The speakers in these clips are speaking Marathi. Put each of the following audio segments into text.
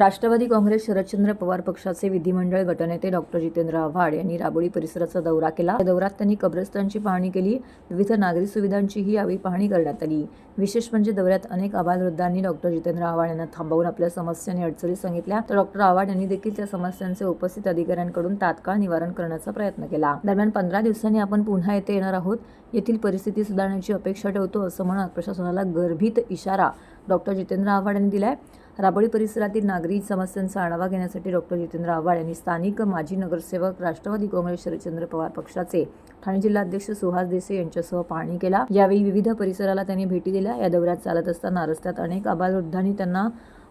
राष्ट्रवादी काँग्रेस शरदचंद्र पवार पक्षाचे विधिमंडळ गटनेते डॉक्टर जितेंद्र आव्हाड यांनी राबोळी परिसराचा दौरा केला. या दौऱ्यात त्यांनी कब्रस्तानची पाहणी केली. विविध नागरी सुविधांचीही यावेळी पाहणी करण्यात आली. विशेष म्हणजे दौऱ्यात अनेक आबालवृद्धांनी डॉक्टर जितेंद्र आव्हाड यांना थांबवून आपल्या समस्या आणि अडचणी सांगितल्या. तर डॉक्टर आव्हाड यांनी देखील त्या समस्यांचे उपस्थित अधिकाऱ्यांकडून तात्काळ निवारण करण्याचा प्रयत्न केला. दरम्यान पंधरा दिवसांनी आपण पुन्हा येथे येणार आहोत. येथील परिस्थिती सुधारण्याची अपेक्षा ठेवतो असं म्हणत प्रशासनाला गर्भित इशारा डॉक्टर जितेंद्र आव्हाड यांनी दिलाय. राबोळी परिसरातील नागरी समस्यांचा आढावा घेण्यासाठी डॉक्टर जितेंद्र आव्हाड यांनी स्थानिक माजी नगरसेवक राष्ट्रवादी काँग्रेस शरदचंद्र पवार पक्षाचे ठाणे जिल्हाध्यक्ष सुहास देसाई यांच्यासह पाहणी केला. यावेळी विविध परिसराला त्यांनी भेटी दिल्या. या दौऱ्यात चालत असताना रस्त्यात अनेक आबालवृद्धांनी त्यांना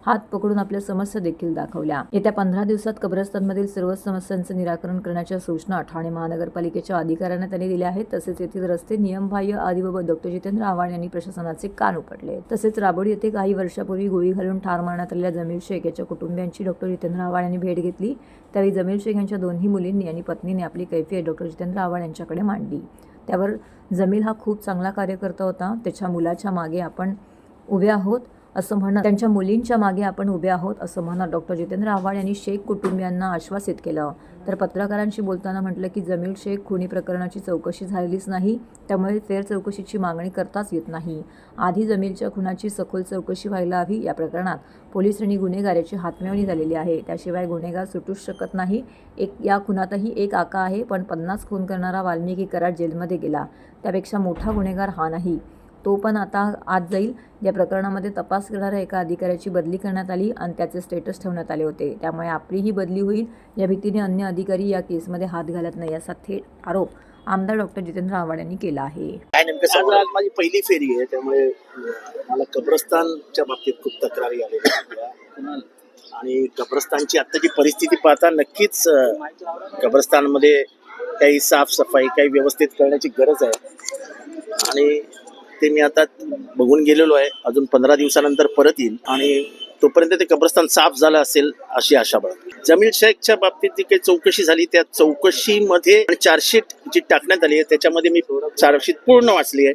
हात पकडून आपल्या समस्या देखील दाखवल्या. येत्या पंधरा दिवसात कब्रस्तानमधील सर्व समस्यांचे निराकरण करण्याच्या सूचना ठाणे महानगरपालिकेच्या अधिकाऱ्यांना त्यांनी दिल्या आहेत. तसेच येथील रस्ते नियमबाह्य आदीबाबत डॉक्टर जितेंद्र आव्हाड यांनी प्रशासनाचे कान उपडले तसेच राबोड येथे काही वर्षापूर्वी गोळी घालून ठार मारण्यात आलेल्या जमील शेख याच्या कुटुंबियांची डॉक्टर जितेंद्र आव्हाड यांनी भेट घेतली. त्यावेळी जमील शेख यांच्या दोन्ही मुलींनी आणि पत्नीने आपली कैफियत डॉक्टर जितेंद्र आव्हाड यांच्याकडे मांडली. त्यावर जमील हा खूप चांगला कार्यकर्ता होता. त्याच्या मुलाच्या मागे आपण उभे आहोत. असं म्हणत त्यांच्या मुलींच्या मागे आपण उभे आहोत असं म्हणत डॉक्टर जितेंद्र आव्हाड यांनी शेख कुटुंबियांना आश्वासित केलं. तर पत्रकारांशी बोलताना म्हटलं की जमील शेख खुनी प्रकरणाची चौकशी झालेलीच नाही त्यामुळे फेर चौकशीची मागणी करताच येत नाही. आधी जमीलच्या खुनाची सखोल चौकशी व्हायला हवी या प्रकरणात पोलीस आणि गुन्हेगाराची हातमिळवणी झालेली आहे. त्याशिवाय गुन्हेगार सुटूच शकत नाही. एक या खुनातही एक आका आहे पण पन्नास खून करणारा वाल्मिकी कराड जेलमध्ये गेला. त्यापेक्षा मोठा गुन्हेगार हा नाही. तो पण आता आत जाईल. या प्रकरणामध्ये तपास करणाऱ्या एका अधिकाऱ्याची बदली करण्यात आली आणि त्याचे स्टेटस ठेवण्यात आले होते. त्यामुळे आपलीही बदली होईल. या भीतीने अन्य अधिकारी या केसमध्ये हात घालत नाही असा थेट आरोप आमदार डॉक्टर जितेंद्र आव्हाड यांनी केला आहे. काय नेमकं सांगू आज माझी पहिली फेरी आहे. त्यामुळे मला कब्रस्तानच्या बाबतीत खूप तक्रारी आलेल्या आणि कब्रस्तानची आत्ताची परिस्थिती पाहता नक्कीच कब्रस्तानमध्ये काही साफसफाई काही व्यवस्थित करण्याची गरज आहे. आणि ते मी आता बघून गेलेलो आहे. अजून पंधरा दिवसानंतर परत येईल आणि तोपर्यंत ते कब्रस्तान साफ झालं असेल अशी आशा बाळगतो जमील शेखच्या बाबतीत जी काही चौकशी झाली त्या चौकशीमध्ये चार्जशीट जी टाकण्यात आली आहे त्याच्यामध्ये मी चार्जशीट पूर्ण वाचली आहे.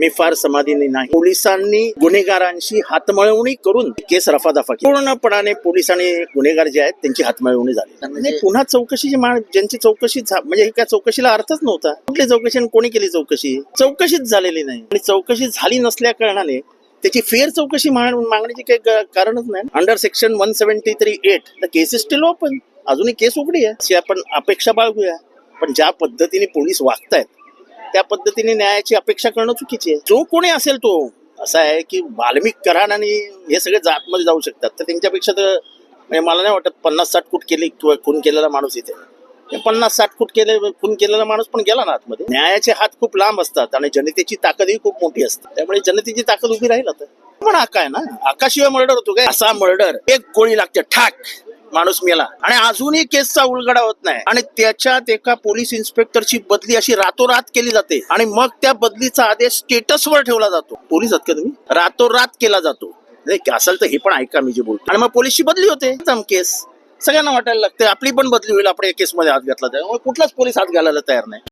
मी फार समाधीने नाही. पोलिसांनी गुन्हेगारांशी हातमळवणी करून केस रफादफा केली. पूर्णपणाने पोलीस आणि गुन्हेगार जे आहेत त्यांची हातमळवणी झाली. आणि पुन्हा चौकशीची ज्यांची चौकशी म्हणजे त्या चौकशीला अर्थच नव्हता. कुठली चौकशी आणि कोणी केली चौकशी? चौकशीच झालेली नाही. आणि चौकशी झाली नसल्या कारणाने त्याची फेर चौकशी मागण्याची काही कारणच नाही. Under section one seventy three eight the case is still open अजूनही केस उघडी आहे. अशी आपण अपेक्षा बाळगूया. पण ज्या पद्धतीने पोलीस वागतायत त्या पद्धतीने न्यायाची अपेक्षा करणं चुकीची आहे. जो कोणी असेल तो असा आहे की वाल्मिक कराण आणि हे सगळे जातमध्ये जाऊ शकतात. तर त्यांच्यापेक्षा तर म्हणजे मला नाही वाटत पन्नास साठ फूट केली किंवा खून केलेला माणूस इथे. पन्नास साठ फूट केले खून केलेला माणूस पण गेला ना आतमध्ये. न्यायाचे हात खूप लांब असतात आणि जनतेची ताकदही खूप मोठी असते. त्यामुळे जनतेची ताकद उभी राहील आता. पण आका आहे ना? आकाशिवाय मर्डर होतो काय? असा मर्डर एक गोळी लागते ठाक. माणूस मेला. आणि अजूनही केसचा उलगडा होत नाही. आणि त्याच्यात एका पोलीस इन्स्पेक्टरची बदली अशी रातोरात केली जाते. आणि मग त्या बदलीचा आदेश स्टेटसवर ठेवला जातो. पोलीस आहात का तुम्ही? रातोरात केला जातो. नाही, असेल तर हे पण ऐका मी जे बोलतो. आणि मग पोलीसची बदली होते. केस. सगळ्यांना वाटायला लागते आपली पण बदली होईल. आपण या केसमध्ये हात घातला त्यामुळे कुठलाच पोलीस हात घालायला तयार नाही.